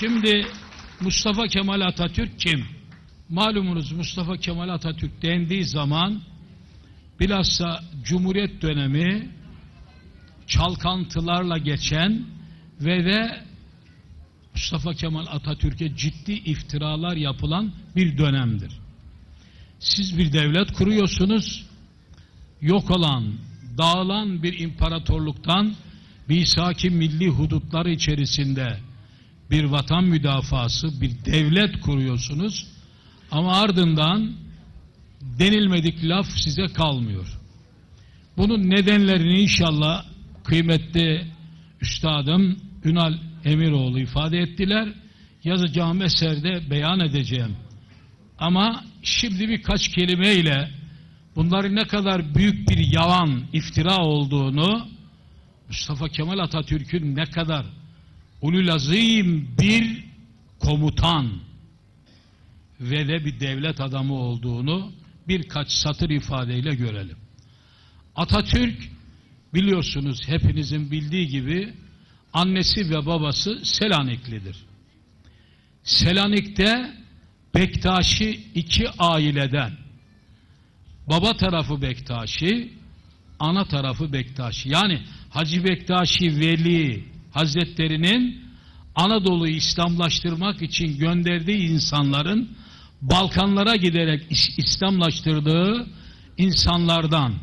Şimdi Mustafa Kemal Atatürk kim? Malumunuz Mustafa Kemal Atatürk dendiği zaman bilhassa Cumhuriyet dönemi çalkantılarla geçen ve de Mustafa Kemal Atatürk'e ciddi iftiralar yapılan bir dönemdir. Siz bir devlet kuruyorsunuz, yok olan, dağılan bir imparatorluktan bisaki milli hudutları içerisinde bir vatan müdafası, bir devlet kuruyorsunuz ama ardından denilmedik laf size kalmıyor. Bunun nedenlerini inşallah kıymetli üstadım Ünal Emiroğlu ifade ettiler. Yazacağım eserde beyan edeceğim. Ama şimdi birkaç kelimeyle bunların ne kadar büyük bir yalan, iftira olduğunu Mustafa Kemal Atatürk'ün ne kadar ululazim bir komutan ve de bir devlet adamı olduğunu birkaç satır ifadeyle görelim. Atatürk biliyorsunuz hepinizin bildiği gibi annesi ve babası Selaniklidir. Selanik'te Bektaşi iki aileden baba tarafı Bektaşi, ana tarafı Bektaşi. Yani Hacı Bektaşi Veli Hazretlerinin Anadolu'yu İslamlaştırmak için gönderdiği insanların Balkanlara giderek İs- İslamlaştırdığı insanlardan,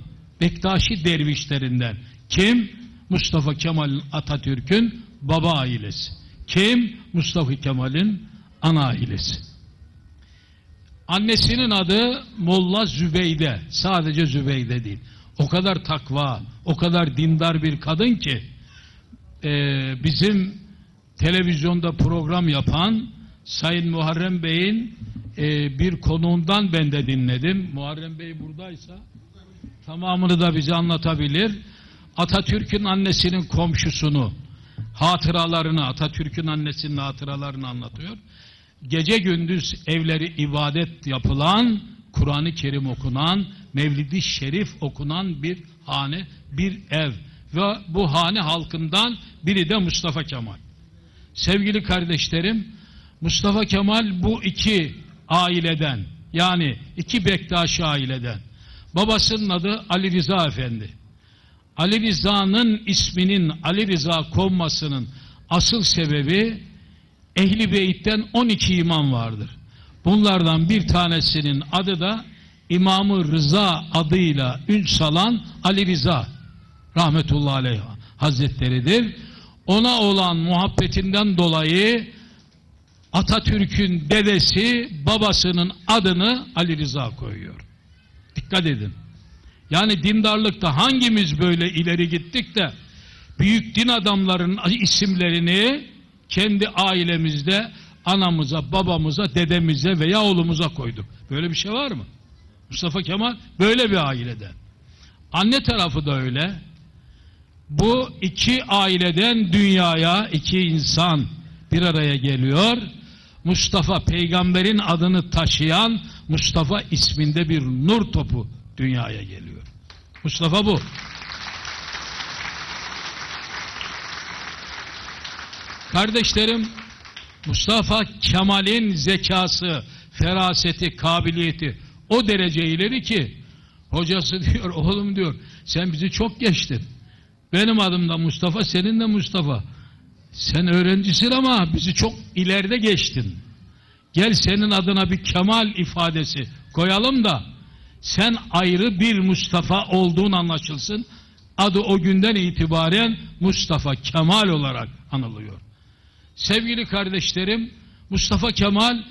Bektaşi dervişlerinden. Kim? Mustafa Kemal Atatürk'ün baba ailesi. Kim? Mustafa Kemal'in ana ailesi. Annesinin adı Molla Zübeyde. Sadece Zübeyde değil. O kadar takva, o kadar dindar bir kadın ki e, bizim televizyonda program yapan Sayın Muharrem Bey'in e, bir konuğundan ben de dinledim. Muharrem Bey buradaysa tamamını da bize anlatabilir. Atatürk'ün annesinin komşusunu, hatıralarını, Atatürk'ün annesinin hatıralarını anlatıyor. Gece gündüz evleri ibadet yapılan, Kur'an-ı Kerim okunan, Mevlid-i Şerif okunan bir hane, bir ev. Ve bu hane halkından biri de Mustafa Kemal. Sevgili kardeşlerim, Mustafa Kemal bu iki aileden, yani iki Bektaşi aileden. Babasının adı Ali Rıza Efendi. Ali Rıza'nın isminin Ali Rıza konmasının asıl sebebi Ehli Beyt'ten 12 imam vardır. Bunlardan bir tanesinin adı da İmamı Rıza adıyla ün salan Ali Rıza rahmetullahi aleyh hazretleridir. Ona olan muhabbetinden dolayı Atatürk'ün dedesi babasının adını Ali Rıza koyuyor. Dikkat edin. Yani dindarlıkta hangimiz böyle ileri gittik de büyük din adamlarının isimlerini kendi ailemizde anamıza, babamıza, dedemize veya oğlumuza koyduk. Böyle bir şey var mı? Mustafa Kemal böyle bir aileden. Anne tarafı da öyle. Bu iki aileden dünyaya iki insan bir araya geliyor. Mustafa peygamberin adını taşıyan Mustafa isminde bir nur topu dünyaya geliyor. Mustafa bu. Kardeşlerim Mustafa Kemal'in zekası, feraseti, kabiliyeti o derece ileri ki hocası diyor oğlum diyor sen bizi çok geçtin. Benim adım da Mustafa, senin de Mustafa. Sen öğrencisin ama bizi çok ileride geçtin. Gel senin adına bir Kemal ifadesi koyalım da sen ayrı bir Mustafa olduğun anlaşılsın. Adı o günden itibaren Mustafa Kemal olarak anılıyor. Sevgili kardeşlerim, Mustafa Kemal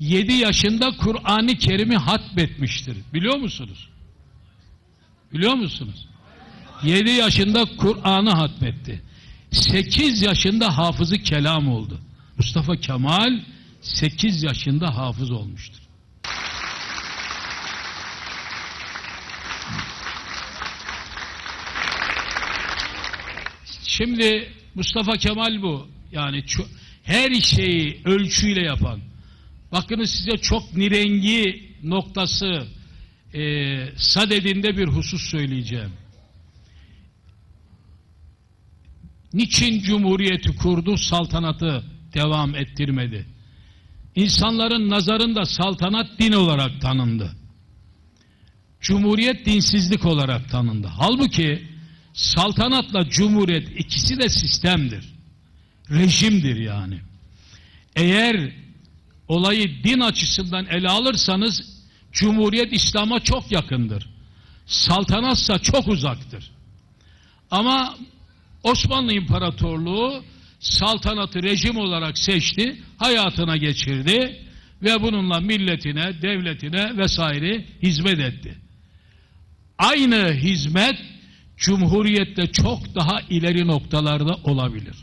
7 yaşında Kur'an-ı Kerim'i hatmetmiştir. Biliyor musunuz? Biliyor musunuz? 7 yaşında Kur'an'ı hatmetti. 8 yaşında hafızı kelam oldu. Mustafa Kemal 8 yaşında hafız olmuştur. Şimdi Mustafa Kemal bu. Yani her şeyi ölçüyle yapan. Bakınız size çok nirengi noktası e, sadedinde bir husus söyleyeceğim. Niçin cumhuriyeti kurdu, saltanatı devam ettirmedi. İnsanların nazarında saltanat din olarak tanındı. Cumhuriyet dinsizlik olarak tanındı. Halbuki saltanatla cumhuriyet ikisi de sistemdir. Rejimdir yani. Eğer olayı din açısından ele alırsanız cumhuriyet İslam'a çok yakındır. Saltanatsa çok uzaktır. Ama Osmanlı İmparatorluğu saltanatı rejim olarak seçti, hayatına geçirdi ve bununla milletine, devletine vesaire hizmet etti. Aynı hizmet Cumhuriyette çok daha ileri noktalarda olabilir.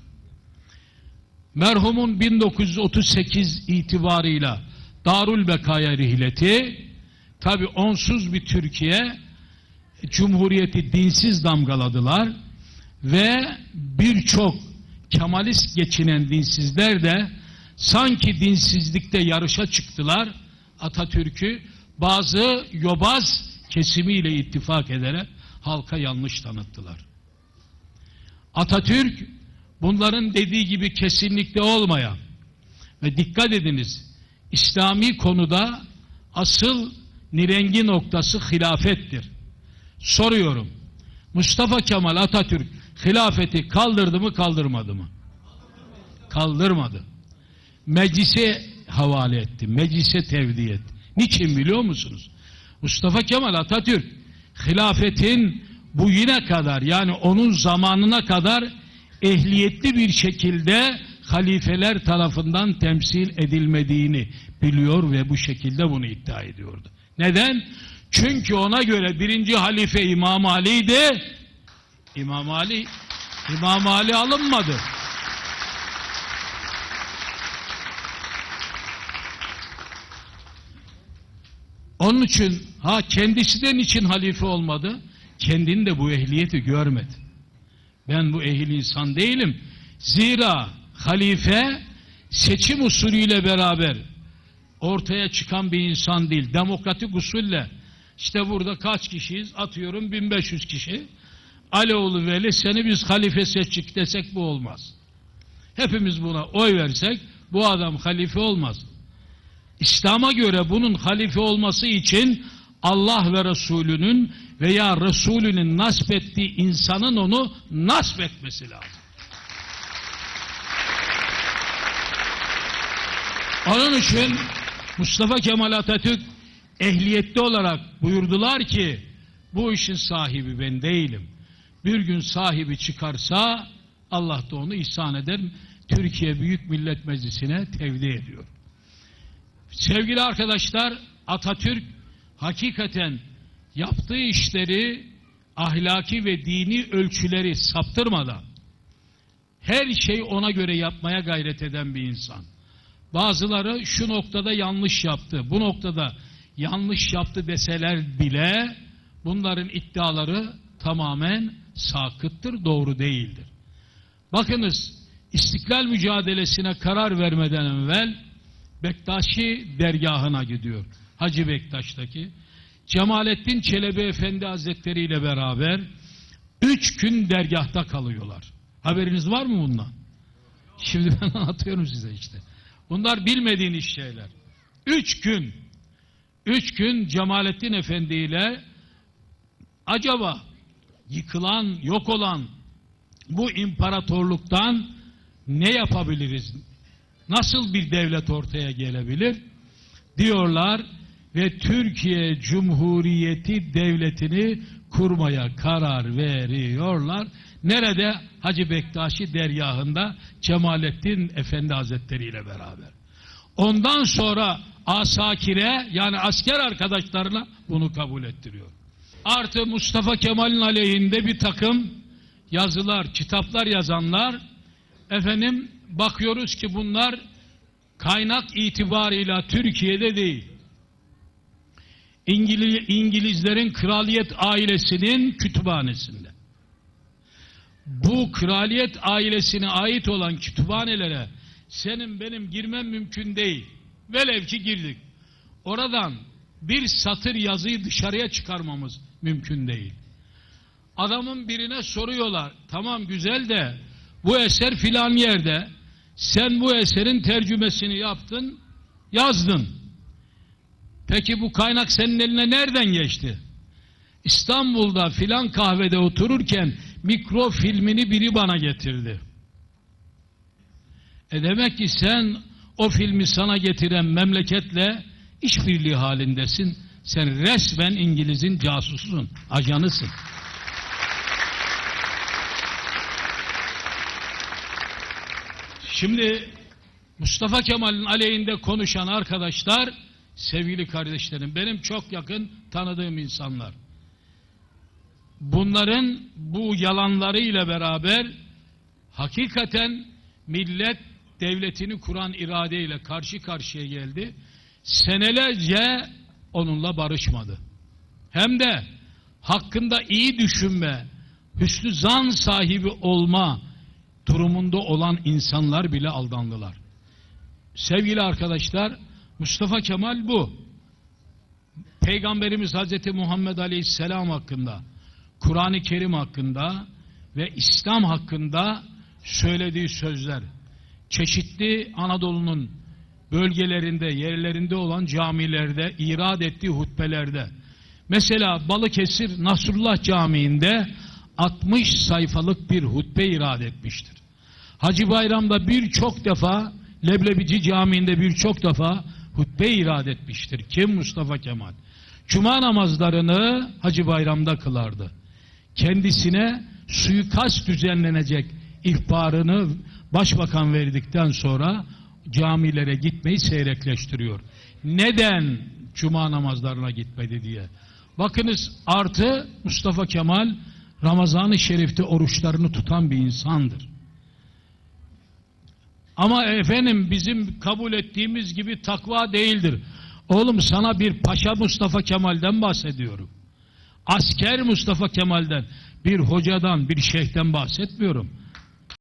Merhumun 1938 itibarıyla Darül Bekaya rihleti tabi onsuz bir Türkiye Cumhuriyeti dinsiz damgaladılar ve birçok Kemalist geçinen dinsizler de sanki dinsizlikte yarışa çıktılar. Atatürk'ü bazı yobaz kesimiyle ittifak ederek halka yanlış tanıttılar. Atatürk bunların dediği gibi kesinlikle olmayan ve dikkat ediniz İslami konuda asıl nirengi noktası hilafettir. Soruyorum. Mustafa Kemal Atatürk hilafeti kaldırdı mı kaldırmadı mı? Kaldırmadı. Meclise havale etti. Meclise tevdi etti. Niçin biliyor musunuz? Mustafa Kemal Atatürk hilafetin bu yine kadar yani onun zamanına kadar ehliyetli bir şekilde halifeler tarafından temsil edilmediğini biliyor ve bu şekilde bunu iddia ediyordu. Neden? Çünkü ona göre birinci halife İmam Ali'ydi. İmam Ali İmam Ali alınmadı. Onun için ha kendisi de niçin halife olmadı? Kendini de bu ehliyeti görmedi. Ben bu ehil insan değilim. Zira halife seçim usulüyle beraber ortaya çıkan bir insan değil. Demokratik usulle işte burada kaç kişiyiz? Atıyorum 1500 kişi. Aleoğlu Veli seni biz halife seçtik desek bu olmaz. Hepimiz buna oy versek bu adam halife olmaz. İslam'a göre bunun halife olması için Allah ve Resulünün veya Resulünün nasip ettiği insanın onu nasip etmesi lazım. Onun için Mustafa Kemal Atatürk ehliyetli olarak buyurdular ki bu işin sahibi ben değilim. Bir gün sahibi çıkarsa Allah da onu ihsan eder. Türkiye Büyük Millet Meclisi'ne tevdi ediyor. Sevgili arkadaşlar Atatürk hakikaten yaptığı işleri ahlaki ve dini ölçüleri saptırmadan her şey ona göre yapmaya gayret eden bir insan. Bazıları şu noktada yanlış yaptı, bu noktada yanlış yaptı deseler bile bunların iddiaları tamamen sakıttır, doğru değildir. Bakınız istiklal mücadelesine karar vermeden evvel Bektaşi dergahına gidiyor. Hacı Bektaş'taki. Cemalettin Çelebi Efendi Hazretleri ile beraber üç gün dergahta kalıyorlar. Haberiniz var mı bundan? Şimdi ben anlatıyorum size işte. Bunlar bilmediğiniz şeyler. Üç gün, üç gün Cemalettin Efendi ile acaba yıkılan, yok olan bu imparatorluktan ne yapabiliriz? Nasıl bir devlet ortaya gelebilir? Diyorlar ve Türkiye Cumhuriyeti Devleti'ni kurmaya karar veriyorlar. Nerede? Hacı Bektaşi dergahında Cemalettin Efendi Hazretleri ile beraber. Ondan sonra asakire yani asker arkadaşlarına bunu kabul ettiriyor. Artı Mustafa Kemal'in aleyhinde bir takım yazılar, kitaplar yazanlar efendim bakıyoruz ki bunlar kaynak itibarıyla Türkiye'de değil. İngiliz, İngilizlerin kraliyet ailesinin kütüphanesinde. Bu kraliyet ailesine ait olan kütüphanelere senin benim girmem mümkün değil. Velev ki girdik. Oradan bir satır yazıyı dışarıya çıkarmamız mümkün değil. Adamın birine soruyorlar. Tamam güzel de bu eser filan yerde Sen bu eserin tercümesini yaptın, yazdın. Peki bu kaynak senin eline nereden geçti? İstanbul'da filan kahvede otururken mikrofilmini biri bana getirdi. E demek ki sen o filmi sana getiren memleketle işbirliği halindesin. Sen resmen İngiliz'in casususun, ajanısın. Şimdi Mustafa Kemal'in aleyhinde konuşan arkadaşlar, sevgili kardeşlerim, benim çok yakın tanıdığım insanlar. Bunların bu yalanlarıyla beraber hakikaten millet devletini kuran iradeyle karşı karşıya geldi. Senelerce onunla barışmadı. Hem de hakkında iyi düşünme, hüsnü zan sahibi olma durumunda olan insanlar bile aldandılar. Sevgili arkadaşlar, Mustafa Kemal bu. Peygamberimiz Hazreti Muhammed Aleyhisselam hakkında, Kur'an-ı Kerim hakkında ve İslam hakkında söylediği sözler, çeşitli Anadolu'nun bölgelerinde, yerlerinde olan camilerde, irad ettiği hutbelerde, mesela Balıkesir Nasrullah Camii'nde 60 sayfalık bir hutbe irad etmiştir. Hacı Bayram'da birçok defa, Leblebici Camii'nde birçok defa hutbe irad etmiştir. Kim? Mustafa Kemal. Cuma namazlarını Hacı Bayram'da kılardı. Kendisine suikast düzenlenecek ihbarını başbakan verdikten sonra camilere gitmeyi seyrekleştiriyor. Neden cuma namazlarına gitmedi diye. Bakınız artı Mustafa Kemal Ramazan-ı Şerif'te oruçlarını tutan bir insandır. Ama efendim bizim kabul ettiğimiz gibi takva değildir. Oğlum sana bir Paşa Mustafa Kemal'den bahsediyorum. Asker Mustafa Kemal'den, bir hocadan, bir şeyhten bahsetmiyorum.